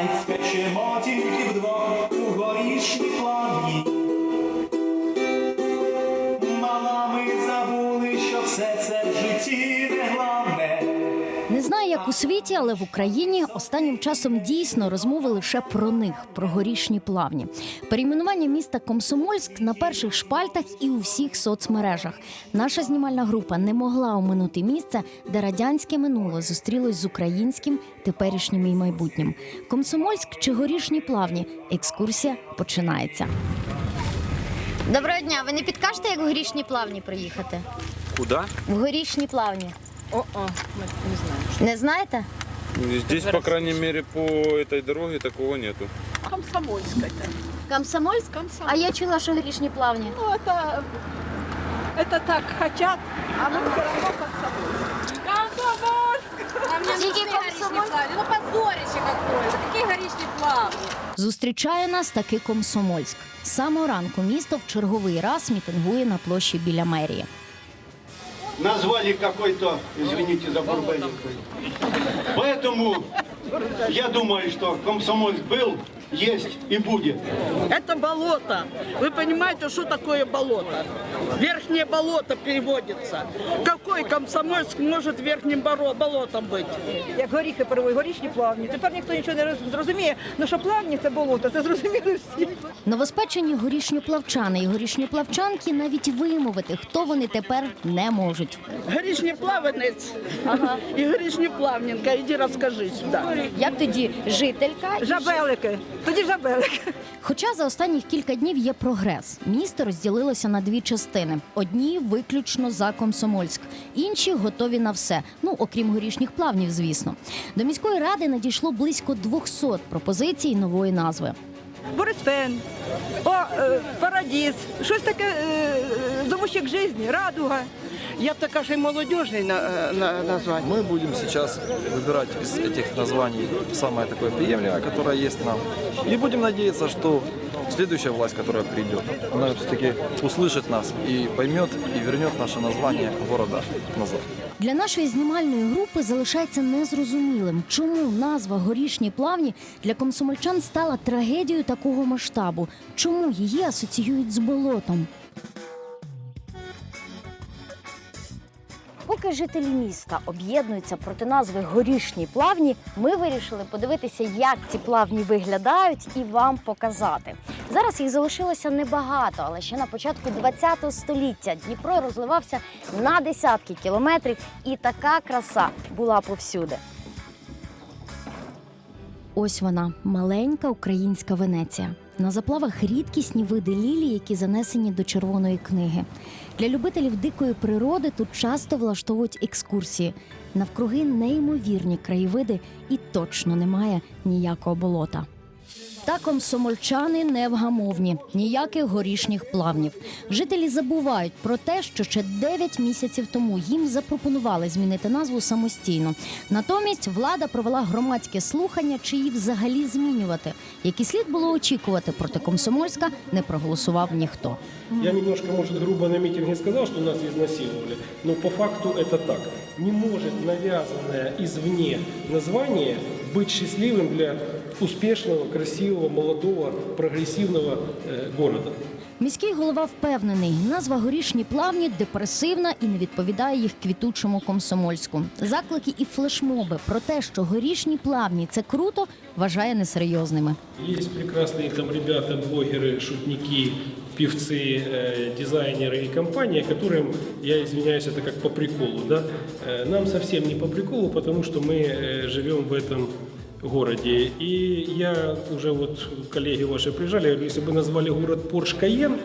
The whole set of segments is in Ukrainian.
Хай спечемо тільки вдвох у горішній плавні. У світі, але в Україні останнім часом дійсно розмови лише про них, про горішні плавні. Перейменування міста Комсомольськ на перших шпальтах і у всіх соцмережах. Наша знімальна група не могла оминути місце, де радянське минуле зустрілось з українським, теперішнім і майбутнім. Комсомольськ чи горішні плавні? Екскурсія починається. Доброго дня. Ви не підкажете, як в горішні плавні проїхати? Куда? В горішні плавні. О-о, мы не знаем. Не знаєте? Здесь, по крайней мере, по этой дороге такого нету. Комсомольская. Комсомольськ? Комсомольск. А я чула, що горішні плавні. Ну, это, это так хотят, а мы все равно Комсомольск. Комсомольск! А мне Тільки нужны горішні комсомоль- плавні. Ну позорище какое. Какие горішні плавні? Зустрічає нас таки Комсомольськ. З самого ранку місто в черговий раз мітингує на площі біля мерії. назвали какой-то, извините за бурбелик. Поэтому я думаю, что Комсомольск был, есть и будет. Это болото. Вы понимаете, что такое болото? Верхнее болото переводится. Какой комсомольск может верхним боро- болотом быть? Як горіхи перевої, горішні плавні. Тепер ніхто нічого не роз- зрозуміє. Ну що плавні це болото, це зрозуміли всі. Новоспечені горішньоплавчани і горішньоплавчанки навіть вимовити, хто вони тепер не можуть. Горішнеплаванець і горішнеплавненька. Іди розкажи сюди. Як тоді жителька? Жабелики. Тоді жабелики. Хоча за останніх кілька днів є прогрес. Місто розділилося на дві частини: одні виключно за Комсомольськ, інші готові на все. Ну окрім горішніх плавнів, звісно. До міської ради надійшло близько 200 пропозицій нової назви. Борисфен, о, е, Парадіс, щось таке, е, е, зовущик житті, радуга. Я така ж і молодіжний на, на, названня. Мы будем сейчас выбирать из этих названий самое такое приемлемое, которое есть нам. И будем надеяться, что следующая власть, которая придет, она все-таки услышит нас и поймет и вернет наше название города назад. Для нашої знімальної групи залишається незрозумілим, чому назва горішні плавні для комсомольчан стала трагедією такого масштабу, чому її асоціюють з болотом. Поки жителі міста об'єднуються проти назви горішні плавні, ми вирішили подивитися, як ці плавні виглядають, і вам показати. Зараз їх залишилося небагато, але ще на початку ХХ століття Дніпро розливався на десятки кілометрів, і така краса була повсюди. Ось вона маленька українська Венеція. На заплавах рідкісні види лілій, які занесені до червоної книги. Для любителів дикої природи тут часто влаштовують екскурсії. Навкруги неймовірні краєвиди, і точно немає ніякого болота. Та комсомольчани невгамовні, ніяких горішніх плавнів. Жителі забувають про те, що ще 9 місяців тому їм запропонували змінити назву самостійно. Натомість влада провела громадське слухання, чи її взагалі змінювати. Як і слід було очікувати, проти Комсомольська не проголосував ніхто. Я немножко, может, грубо на митинге сказал, что нас изнасиловали, но по факту это так. Не может навязанное извне название быть счастливым для успешного, красивого, молодого, прогрессивного э, города. Міський голова впевнений, назва горішні плавні депресивна і не відповідає їх квітучому комсомольську. Заклики і флешмоби про те, що горішні плавні це круто, вважає несерйозними. Есть прекрасные там ребята, блогеры, шутники, певцы, э, дизайнеры и компания, которым, я извиняюсь, это как по приколу, да? Э, нам совсем не по приколу, потому что мы э, живем в этом городе. И я уже вот, коллеги ваши приезжали, я говорю, если бы назвали город Порш Каен,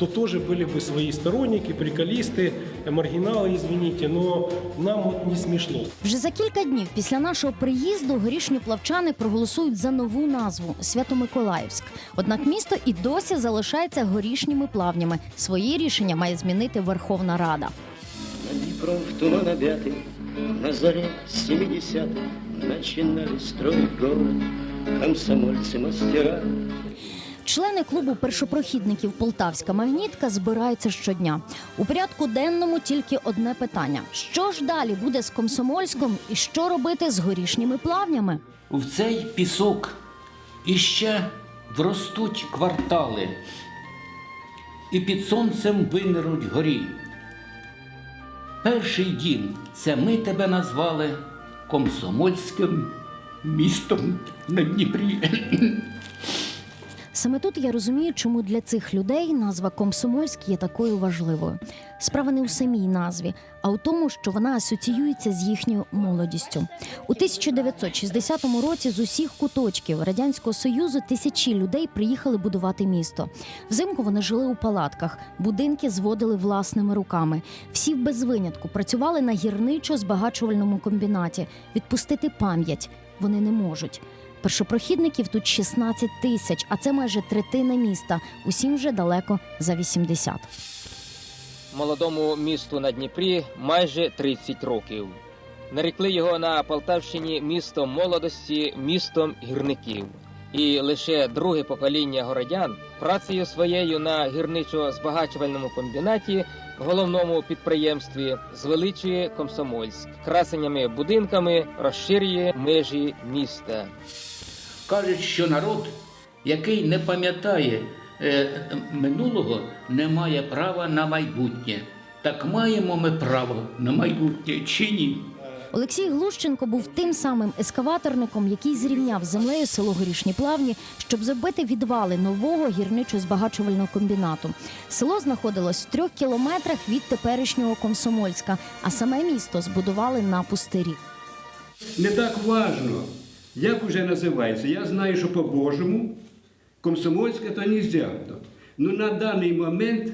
то тоже были бы свои сторонники, приколисты, э, маргиналы, извините, но нам вот не смешно. Вже за кілька днів після нашого приїзду горішні плавчани проголосують за нову назву Свято-Миколаївськ. Однак місто і досі залишається горішніми плавнями. Свої рішення має змінити Верховна Рада. Над Днепром в туман объятый, На заре семидесятых Начинали строить город Комсомольцы-мастера. Члени клубу першопрохідників Полтавська магнітка збираються щодня. У порядку денному тільки одне питання: що ж далі буде з комсомольськом і що робити з горішніми плавнями? В цей пісок іще вростуть квартали, і під сонцем винируть горі. Перший дім це ми тебе назвали комсомольським містом на Дніпрі. Саме тут я розумію, чому для цих людей назва Комсомольськ є такою важливою. Справа не у самій назві, а у тому, що вона асоціюється з їхньою молодістю. У 1960 році з усіх куточків радянського союзу тисячі людей приїхали будувати місто. Взимку вони жили у палатках, будинки зводили власними руками. Всі без винятку працювали на гірничо-збагачувальному комбінаті. Відпустити пам'ять вони не можуть. Першопрохідників тут 16 тисяч, а це майже третина міста. Усім вже далеко за 80. молодому місту на Дніпрі майже 30 років. Нарекли його на Полтавщині містом молодості, містом гірників. І лише друге покоління городян працею своєю на гірничо-збагачувальному комбінаті, головному підприємстві, звеличує Комсомольськ, красеннями будинками розширює межі міста. Кажуть, що народ, який не пам'ятає е, минулого, не має права на майбутнє. Так маємо ми право на майбутнє чи ні? Олексій Глущенко був тим самим ескаваторником, який зрівняв землею село Горішні Плавні, щоб зробити відвали нового гірничо-збагачувального комбінату. Село знаходилось в трьох кілометрах від теперішнього Комсомольська, а саме місто збудували на пустирі. Не так важно, як уже називається. Я знаю, що по-божому комсомольське то нельзя. Ну на даний момент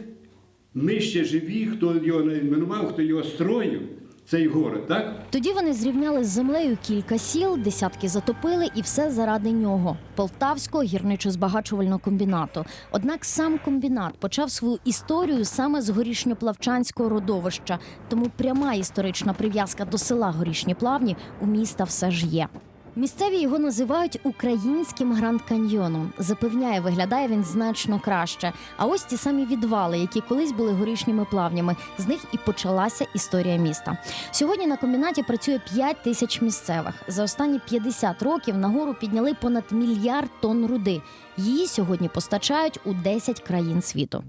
ми ще живі, хто його найменував, хто його строїв, цей город, так? Тоді вони зрівняли з землею кілька сіл, десятки затопили, і все заради нього полтавського гірничо-збагачувального комбінату. Однак сам комбінат почав свою історію саме з горішньоплавчанського родовища, тому пряма історична прив'язка до села Горішні Плавні у міста все ж є. Місцеві його називають українським гранд каньйоном. Запевняє, виглядає він значно краще. А ось ті самі відвали, які колись були горішніми плавнями. З них і почалася історія міста. Сьогодні на комбінаті працює 5 тисяч місцевих. За останні 50 років нагору підняли понад мільярд тонн руди. Її сьогодні постачають у 10 країн світу.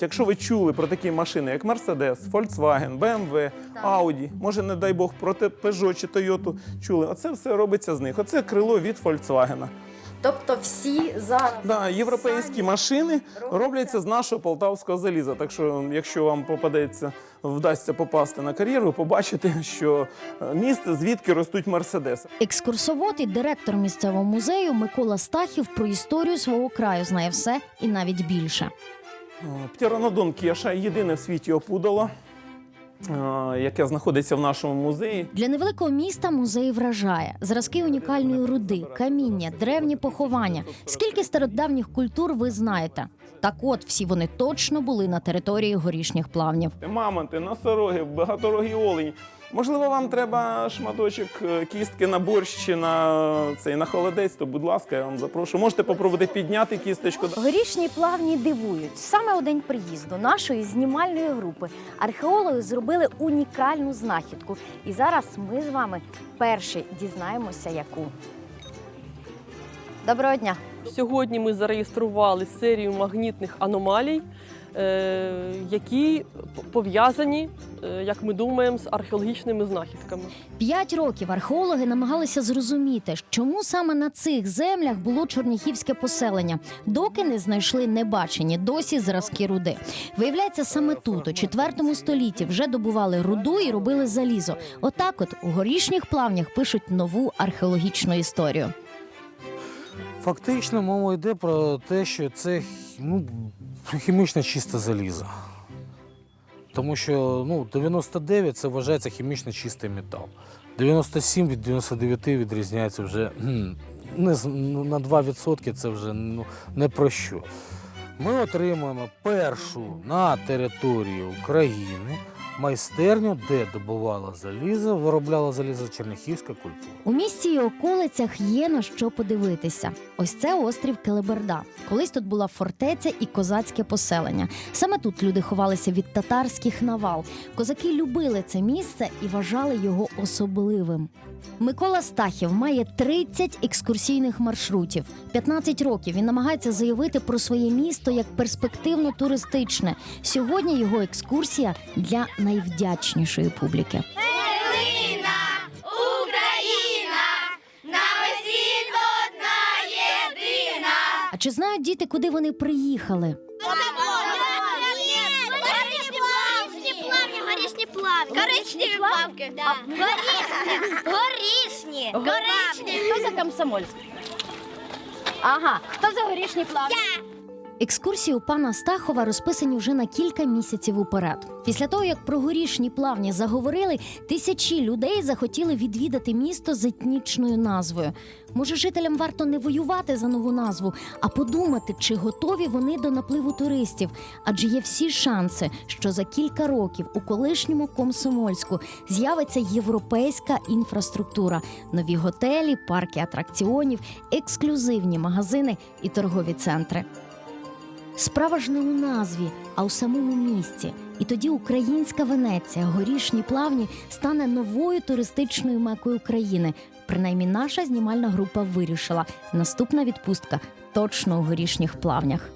Якщо ви чули про такі машини, як Mercedes, Volkswagen, BMW, Audi, може, не дай Бог, про те Peugeot чи Toyota чули, оце все робиться з них. Оце крило від Volkswagen. Тобто всі зараз Да, європейські машини робляться з нашого полтавського заліза. Так що, якщо вам попадеться, вдасться попасти на кар'єру, ви побачите, що е, місце, звідки ростуть Мерседеси. Екскурсовод і директор місцевого музею Микола Стахів про історію свого краю знає все і навіть більше. Птеранодон кеша єдине в світі опудало, е, яке знаходиться в нашому музеї. Для невеликого міста музей вражає зразки унікальної руди, каміння, древні поховання. Скільки стародавніх культур ви знаєте? Так от всі вони точно були на території горішніх плавнів. Мамонти, носороги, багаторогі олені. Можливо, вам треба шматочок е, кістки на борщ чи на цей на холодець, то будь ласка, я вам запрошую. Можете попробувати підняти кісточку. Горішні плавні дивують. Саме у день приїзду нашої знімальної групи археологи зробили унікальну знахідку. І зараз ми з вами перші дізнаємося, яку. Доброго дня! Сьогодні ми зареєстрували серію магнітних аномалій, які пов'язані, е, як ми думаємо, з археологічними знахідками. П'ять років археологи намагалися зрозуміти, чому саме на цих землях було чорніхівське поселення, доки не знайшли небачені досі зразки руди. Виявляється, саме тут, у 4 столітті, вже добували руду і робили залізо. Отак, от у горішніх плавнях пишуть нову археологічну історію. Фактично мова йде про те, що це ну, хімічно чисте залізо. Тому що ну, 99 це вважається хімічно чистий метал. 97 від 99 відрізняється вже не, ну, на 2% це вже ну, не про що. Ми отримуємо першу на території України майстерню, де добувала залізо, виробляла залізо черняхівська культура. У місті і околицях є на що подивитися. Ось це острів Келеберда. Колись тут була фортеця і козацьке поселення. Саме тут люди ховалися від татарських навал. Козаки любили це місце і вважали його особливим. Микола Стахів має 30 екскурсійних маршрутів. 15 років він намагається заявити про своє місто як перспективно туристичне. Сьогодні його екскурсія для найвдячнішої публіки. Чи знають діти, куди вони приїхали? Горішні горішні Коричневі плавки. Горішні. Горішні. Горішні. Хто за комсомольськ? Ага, хто за горішні плавні? Екскурсії у пана Стахова розписані вже на кілька місяців уперед. Після того, як про горішні плавні заговорили, тисячі людей захотіли відвідати місто з етнічною назвою. Може, жителям варто не воювати за нову назву, а подумати, чи готові вони до напливу туристів. Адже є всі шанси, що за кілька років у колишньому комсомольську з'явиться європейська інфраструктура, нові готелі, парки атракціонів, ексклюзивні магазини і торгові центри. Справа ж не у назві, а у самому місті. І тоді українська Венеція, горішні плавні, стане новою туристичною мекою країни. Принаймні, наша знімальна група вирішила. Наступна відпустка точно у горішніх плавнях.